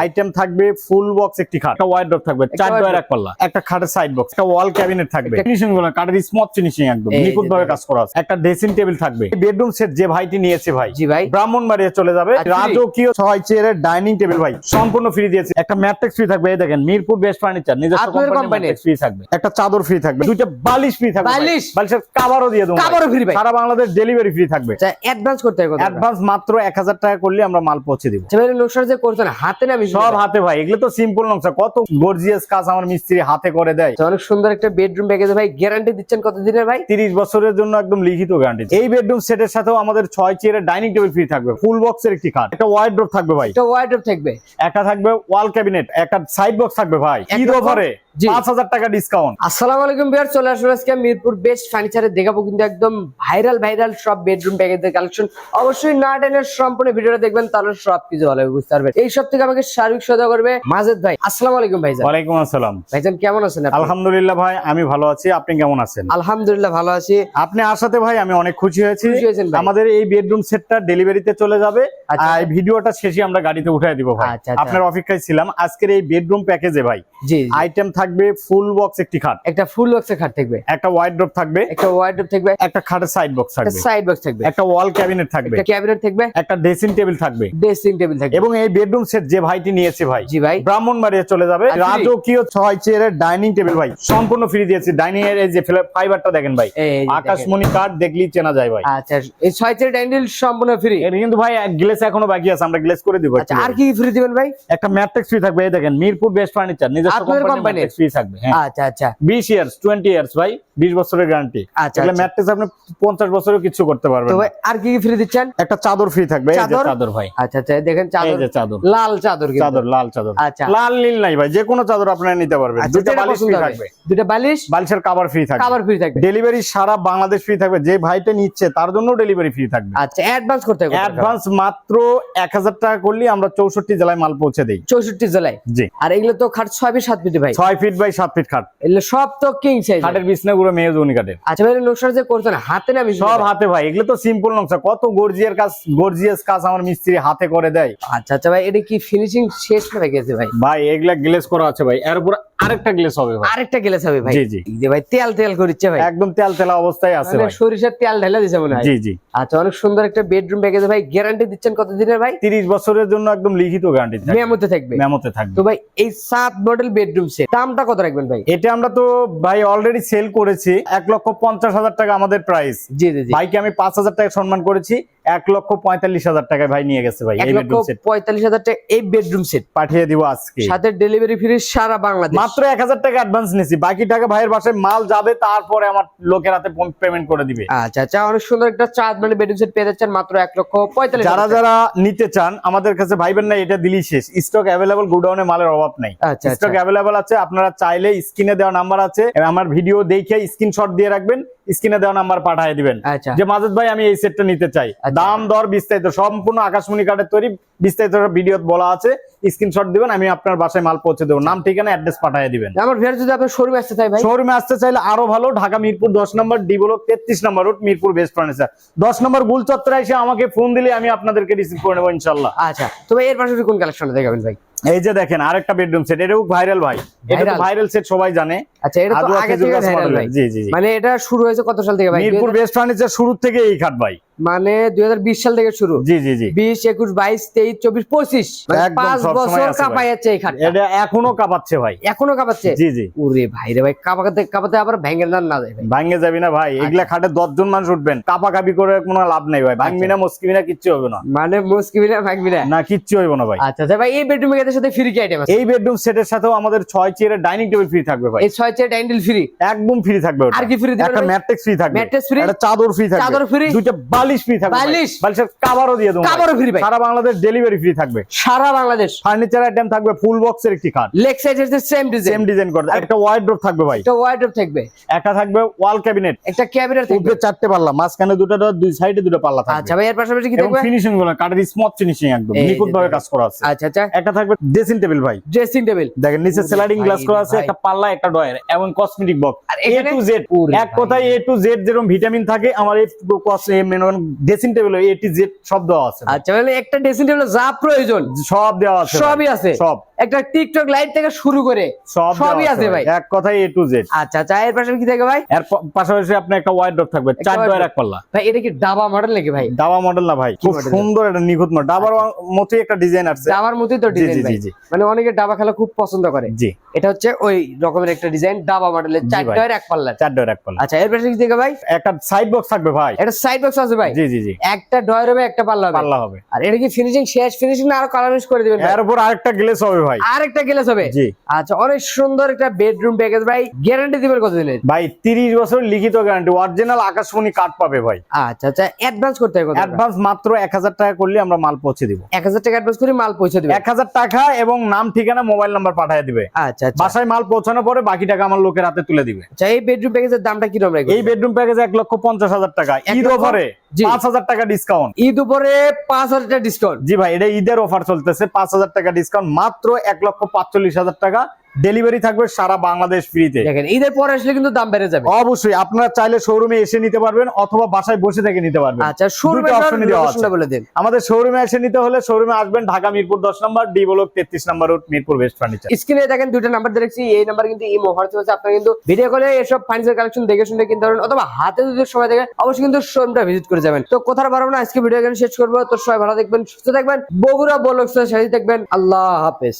Item থাকবে full box একটি খাট। একটা ওয়াইড ড্রপ থাকবে চার wide এক পাল্লা। একটা খাটের সাইড বক্স একটা ওয়াল ক্যাবিনেট থাকবে। ফিনিশিংগুলো কাঠের স্মথ ফিনিশিং একদম নিখুঁত ভাবে কাজ করা আছে। একটা ড্রেসিং টেবিল থাকবে। বেডরুম সেট যে ভাইটি নিয়েছে ভাই জি ভাই। ব্রাহ্মণবাড়িয়া চলে যাবে। আচ্ছা। রাজকীয় ছয় চেয়ারের ডাইনিং টেবিল ভাই সম্পূর্ণ ফ্রি দিয়েছে। একটা ম্যাট্রিক্স ফ্রি থাকবে এই দেখেন মিরপুর বেস্ট ফার্নিচার নিজস্ব কোম্পানি? ফ্রি থাকবে। একটা চাদর ফ্রি থাকবে দুইটা বালিশ ফ্রি থাকবে। বালিশ? বালিশের কাভারও দিয়ে দেবো। কাভারও free ভাই। সারা বাংলাদেশ ডেলিভারি ফ্রি থাকবে। আচ্ছা অ্যাডভান্স করতে হবে অ্যাডভান্স মাত্র এক হাজার টাকা করলে আমরা মাল পৌঁছে দিব। আচ্ছা ভাই যে করছেন হাতে না সব হাতে ভাই এগুলো তো সিম্পল নকশা। কত গর্জিয়াস কাজ আমার মিস্ত্রি হাতে করে দেয়। আচ্ছা, অনেক সুন্দর একটা বেডরুম প্যাকেজ ভাই গ্যারান্টি দিচ্ছেন কত দিনের ভাই? তিরিশ বছরের জন্য একদম লিখিত গ্যারান্টি এই বেডরুম সেটের সাথেও আমাদের ছয় চেয়ারের ডাইনিং টেবিল ফ্রি থাকবে ফুল বক্সের একটি খাট। একটা থাকবে ভাই। ওয়াইড্রপ থাকবে। একটা থাকবে ওয়াল ক্যাবিনেট একটা সাইড বক্স থাকবে ভাই। অফারে পাঁচ হাজার টাকা ডিসকাউন্ট আসসালামু আলাইকুম চলে আজকে মিরপুর বেস্ট ফার্নিচারে দেখাবো কিন্তু একদম ভাইরাল ভাইরাল সব বেডরুম প্যাকেজের কালেকশন অবশ্যই না টেনের সম্পূর্ণ ভিডিওটা দেখবেন তাহলে সব কিছু ভালো বুঝতে পারবেন। এই সব থেকে আমাকে শারীরিক সদা করবে। মাজেদ ভাই আসসালামু আলাইকুম ভাইজান। ওয়ালাইকুম আসসালাম। ভাইজান কেমন আছেন আলহামদুলিল্লাহ ভাই আমি ভালো আছি। আপনি কেমন আছেন? আলহামদুলিল্লাহ ভালো আছি। আপনি আসাতে ভাই আমি অনেক খুশি হয়েছি। ভাই। আমাদের এই বেডরুম সেটটা ডেলিভারিতে চলে যাবে। আচ্ছা। আর এই ভিডিওটা শেষে আমরা গাড়িতে উঠাই দিব ভাই। আচ্ছা, আচ্ছা। আপনার অপেক্ষায় ছিলাম। আজকের এই বেডরুম প্যাকেজে ভাই। আইটেম থাকবে ফুল বক্স একটি খাট। একটা ফুল বক্সের খাট থাকবে। একটা ওয়াইড ড্রপ থাকবে। একটা ওয়াইড্রপ থাকবে। একটা খাটের সাইড বক্স থাকবে। সাইড বক্স থাকবে। একটা ওয়াল ক্যাবিনেট থাকবে। একটা ক্যাবিনেট থাকবে। একটা ড্রেসিং টেবিল থাকবে। ড্রেসিং টেবিল থাকবে। এবং এই বেডরুম সেট যে ভাইটি নিয়েছে ভাই। জি ভাই। ব্রাহ্মণবাড়িয়া চলে যাবে। রাজকীয় ছয় চেয়ারের ডাইনিং টেবিল ভাই। সম্পূর্ণ ফ্রি দিয়েছি। ডাইনিং এর এই যে ফাইবারটা দেখেন ভাই। এই। আকাশমণি কাঠ দেখলেই চেনা যায় ভাই। আচ্ছা এই ছয় চেয়ার ডাইনিং সম্পূর্ণ ফ্রি এর কিন্তু ভাই গ্লেস এখনও বাকি আছে। আমরা গ্লেস করে দিব আচ্ছা আর কি ফ্রি দিবেন ভাই? একটা ম্যাট্রিক্স ফ্রি থাকবে। এই দেখেন মিরপুর বেস্ট ফার্নিচার নিজস্ব কোম্পানি? ফ্রি থাকবে হ্যাঁ। আচ্ছা আচ্ছা। 20 ইয়ার্স 20 ইয়ার্স ভাই 20 বছরের গ্যারান্টি আচ্ছা, এগুলো আচ্ছা। ম্যাট্রিক্স আপনি 50 বছরেও কিছু করতে পারবেন তো ভাই আর কি ফ্রি দিচ্ছেন? একটা চাদর ফ্রি থাকবে। এই যে চাদর? চাদর ভাই। আচ্ছা আচ্ছা দেখেন এই চাদর যে চাদর। লাল চাদর চাদর লাল চাদর। আচ্ছা। লাল নীল নাই ভাই যে কোনো চাদর আপনারা নিতে পারবেন। আচ্ছা দুটো বালিশ ফ্রি থাকবে। দুটো বালিশ? বালিশের কভার ফ্রি থাকবে। কাভার ফ্রি থাকবে। ডেলিভারি সারা বাংলাদেশ ফ্রি থাকবে। যে ভাইটা নিচ্ছে তার জন্য ডেলিভারি ফ্রি থাকবে। আচ্ছা অ্যাডভান্স করতে হবে অ্যাডভান্স মাত্র এক হাজার টাকা করলে আমরা চৌষট্টি জেলায় মাল পৌঁছে দেই। চৌষট্টি জেলায়? জি। আর এগুলো তো খাট ছয় ফিট সাত ফিট ভাই। ছয় ফিট বাই সাত ফিট খাট। এগুলো সব তো কিং সাইজ খাটের বিছনা গুলো মেয়ে জনি কাঠের। আচ্ছা ভাই নকশা যে করছেন হাতে না সব হাতে ভাই এগুলো তো সিম্পল নকশা। কত গর্জিয়ার কাজ গর্জিয়াস কাজ আমার মিস্ত্রি হাতে করে দেয়। আচ্ছা আচ্ছা ভাই এটা কি ফিনিশিং শেষ না হয়ে গেছে ভাই। ভাই এগুলা গ্লেস করা আছে ভাই। এর উপর আরেকটা গ্লেস হবে ভাই। আরেকটা গেলেস হবে ভাই। জি, জি। এই যে ভাই তেল তেল করিচ্ছে ভাই। একদম তেল তেলা অবস্থায় আছে মানে ভাই। সরিষার তেল ঢেলা দিছে মনে হয়। জি জি। আচ্ছা অনেক সুন্দর একটা বেডরুম প্যাকেজ ভাই। গ্যারান্টি দিচ্ছেন কত দিনের ভাই? তিরিশ বছরের জন্য একদম লিখিত গ্যারান্টি থাকবে। মেমোতে থাকবে। মেমোতে থাকবে। তো ভাই এই সাত মডেল বেডরুম সেট দামটা কত রাখবেন ভাই? এটা আমরা তো ভাই অলরেডি সেল করেছি। এক লক্ষ পঞ্চাশ হাজার টাকা আমাদের প্রাইস জি জি জি। ভাইকে আমি পাঁচ হাজার টাকা সম্মান করেছি। এক লক্ষ পঁয়তাল্লিশ হাজার টাকায় ভাই নিয়ে গেছে ভাই এক লক্ষ পঁয়তাল্লিশ হাজার টাকা এই বেডরুম সেট পাঠিয়ে দিব আজকে। সাথে ডেলিভারি ফ্রি সারা বাংলাদেশ। মাত্র এক হাজার টাকা অ্যাডভান্স নিয়েছি বাকি টাকা ভাইয়ের বাসায় মাল যাবে তারপরে আমার লোকের হাতে পেমেন্ট করে দিবে। আচ্ছা আচ্ছা অনেক সুন্দর একটা চার মানে বেডরুম সেট পেয়ে যাচ্ছেন মাত্র এক লক্ষ পঁয়তাল্লিশ যারা যারা নিতে চান আমাদের কাছে ভাইবেন না এটা দিলেই শেষ। স্টক অ্যাভেলেবল গোডাউনে মালের অভাব নাই। আচ্ছা আচ্ছা। স্টক অ্যাভেলেবল আছে আপনারা চাইলে স্ক্রিনে দেওয়া নাম্বার আছে। আমার ভিডিও দেখে স্ক্রিনশট দিয়ে রাখবেন। স্ক্রিনে দেওয়া নাম্বার পাঠিয়ে দিবেন। আচ্ছা। যে মাজেদ ভাই আমি এই সেটটা নিতে চাই। আচ্ছা। দাম দর বিস্তারিত সম্পূর্ণ আকাশমণি কার্ডের তৈরি বিস্তারিত ভিডিও বলা আছে। স্ক্রিনশট দিবেন আমি আপনার বাসায় মাল পৌঁছে দেবো। নাম ঠিকানা অ্যাড্রেস পাঠিয়ে দিবেন। আমার ভিয়ার যদি আপনার শোরুমে আসতে চাই ভাই? শোরুমে আসতে চাইলে আরও ভালো ঢাকা মিরপুর দশ নম্বর ডি ব্লক তেত্রিশ নম্বর রুট মিরপুর বেস্ট ফার্নিচার দশ নম্বর গুল চত্বরে এসে আমাকে ফোন দিলে আমি আপনাদেরকে রিসিভ করে নেব ইনশাল্লাহ আচ্ছা তো ভাই এর পাশাপাশি কোন কালেকশনটা দেখাবেন ভাই? এই যে দেখেন আরেকটা বেডরুম সেট এটাও ভাইরাল ভাই। এটা ভাইরাল সেট সবাই জানে। আচ্ছা এটা তো আগে থেকে ভাইরাল ভাই। জি জি মানে এটা শুরু হয়েছে কত সাল থেকে ভাই? মিরপুর বেস্ট ফার্নিচার শুরু থেকে এই খাট ভাই। মানে দুই হাজার বিশ সাল থেকে শুরু। জি জি জি। বিশ একুশ বাইশ তেইশ চব্বিশ পঁচিশ। মানে পাঁচ বছর কাঁপাই যাচ্ছে এটা এখনও কাঁপাচ্ছে ভাই। এখনও কাঁপাচ্ছে? জি জি। ওরে ভাই রে ভাই কাঁপাতে কাঁপাতে আবার ভেঙে না না যায় ভাঙ্গে যাবি না ভাই। এগুলা খাটে দশজন মানুষ উঠবেন। কাপা কাপি করে কোনো লাভ নেই ভাই। ভাঙবি না মুসকিবি না কিচ্ছু হবে না। মানে মুশকিল না ভাঙবি না? না কিচ্ছু হইব না ভাই। আচ্ছা আচ্ছা ভাই এই বেডরুম এর সাথে ফ্রি কি আইটেম আছে? এই বেডরুম সেটের সাথেও আমাদের ছয় চেয়ারের ডাইনিং টেবিল ফ্রি থাকবে ভাই। এই ছয় চেয়ার ডাইনিং টেবিল ফ্রি একদম ফ্রি থাকবে আর কি free দিবেন একটা ভাই? ম্যাট্রিক্স ফ্রি থাকবে। Mattress free? একটা চাদর ফ্রি থাকবে। চাদর free? দুইটা বালিশ ফ্রি থাকবে বালিশ? বালিশের কাভারও দিয়ে দেবো কাভারও free ভাই? সারা বাংলাদেশ ডেলিভারি ফ্রি থাকবে। সারা বাংলাদেশ। ফার্নিচার আইটেম থাকবে ফুল বক্সের একটি খাট লেগ এর সেম ডিজাইন সেম ডিজাইন একটা ওয়াইড ড্রপ থাকবে ভাই। একটা ওয়াইড্রপ থাকবে। একটা থাকবে ওয়াল ক্যাবিনেট একটা ক্যাবিনেট থাকবে। উপরে চারটে পাল্লা মাঝখানে দুটো দুই সাইডে দুটো পাল্লা আচ্ছা ভাই এর পাশাপাশি কি থাকবে? ফিনিশিংগুলো কাঠের স্মথ ফিনিশিং একদম। নিখুঁত ভাবে কাজ করা আছে। আচ্ছা আচ্ছা। একটা থাকবে ড্রেসিং টেবিল ভাই। ড্রেসিং টেবিল দেখেন নিচে স্লাইডিং গ্লাস করা আছে একটা পাল্লা একটা ডয়ার এবং cosmetic box A to Z এক কথায় এ টু জেড যেরকম ভিটামিন থাকে আমার এই dressing table A to Z সব দেওয়া আছে। আচ্ছা মানে একটা ড্রেসিং টেবিল যা প্রয়োজন সব দেওয়া আছে সবই আছে। সব। একটা টিকটক লাইট থেকে শুরু করে সব সবই আছে ভাই। এক কথাই এ টু জেড আচ্ছা আচ্ছা এর পাশে কি থাকে ভাই? এর পাশাপাশি আপনার একটা ওয়াইড ড্রপ থাকবে চার ডয়ের এক পাল্লা। ভাই এটা কি ডাবা মডেল নাকি ভাই? দাবা মডেল না ভাই খুব। সুন্দর একটা নিখুঁত মডেল ডাবার মতোই একটা ডিজাইন আছে ডাবার মতোই তো ডিজাইন ভাই। মানে অনেকে ডাবা খেলা খুব পছন্দ করে। জি। এটা হচ্ছে ওই রকমের একটা ডিজাইন ডাবা মডেলের চার। টয়ের এক পাল্লা চার ডয়ের এক পাল্লা। আচ্ছা এর পাশে কি থাকে ভাই? একটা সাইড বক্স থাকবে ভাই। এটা সাইড বক্স আছে ভাই। জি জি জি। একটা ডয়ের হবে একটা পাল্লা হবে। পাল্লা হবে। আর এটা কি ফিনিশিং শেষ ফিনিশিং না আরও কালারিশ করে দিবেন এর উপর আরেকটা গ্লেস হবে ভাই। আর একটা গ্লাস হবে। জি। আচ্ছা অনেক সুন্দর একটা বেডরুম প্যাকেজ ভাই গ্যারান্টি দিবেন ভাই তিরিশ বছর লিখিত গ্যারান্টি অরিজিনাল আকাশমণি কার্ড পাবে ভাই। আচ্ছা আচ্ছা অ্যাডভান্স করতে হবে অ্যাডভান্স মাত্র এক হাজার টাকা করলে আমরা মাল পৌঁছে দিব। এক হাজার টাকা অ্যাডভান্স করে মাল পৌঁছে এক হাজার টাকা এবং নাম ঠিকানা মোবাইল নাম্বার পাঠিয়ে দিবে। আচ্ছা আচ্ছা। বাসায় মাল পৌঁছানোর পরে বাকি টাকা আমার লোকের হাতে তুলে দিবে। আচ্ছা এই বেডরুম প্যাকেজের দামটা কীরকম রাখবেন এই বেডরুম প্যাকেজ এক লক্ষ পঞ্চাশ হাজার টাকা। ঈদ অফারে। পাঁচ হাজার টাকা ডিসকাউন্ট ঈদ উপরে পাঁচ হাজার টাকা ডিসকাউন্ট জি ভাই এটা ঈদের অফার চলতেছে পাঁচ হাজার টাকা ডিসকাউন্ট মাত্র এক লক্ষ পাঁচচল্লিশ হাজার টাকা। ডেলিভারি থাকবে সারা বাংলাদেশ ফ্রিতে দেখেন ঈদের পরে আসলে কিন্তু দাম বেড়ে যাবে। অবশ্যই আপনারা চাইলে শোরুমে এসে নিতে পারবেন অথবা বাসায় বসে থেকে নিতে পারবেন। আচ্ছা শোরুমে দুটো বলে দিন। আমাদের শোরুমে এসে নিতে হলে শোরুমে আসবেন ঢাকা মিরপুর দশ নম্বর ডি ব্লক তেত্রিশ নম্বর রোড মিরপুর ওয়েস্ট ফার্নিচার স্ক্রিনে দেখেন দুইটা নাম্বার দেখছি এই নাম্বার কিন্তু এই অফার চলছে আপনারা কিন্তু ভিডিও কলে এসব ফার্নিচার কালেকশন দেখে শুনে কিনতে পারেন অথবা হাতে যদি সময় দেখেন অবশ্যই কিন্তু শোরুমটা ভিজিট করে যাবেন। তো কোথাও পারব না আজকে ভিডিও এখানে শেষ করব তো সবাই ভালো দেখবেন সুস্থ থাকবেন বগুড়া বলক সাথে দেখবেন আল্লাহ হাফেজ।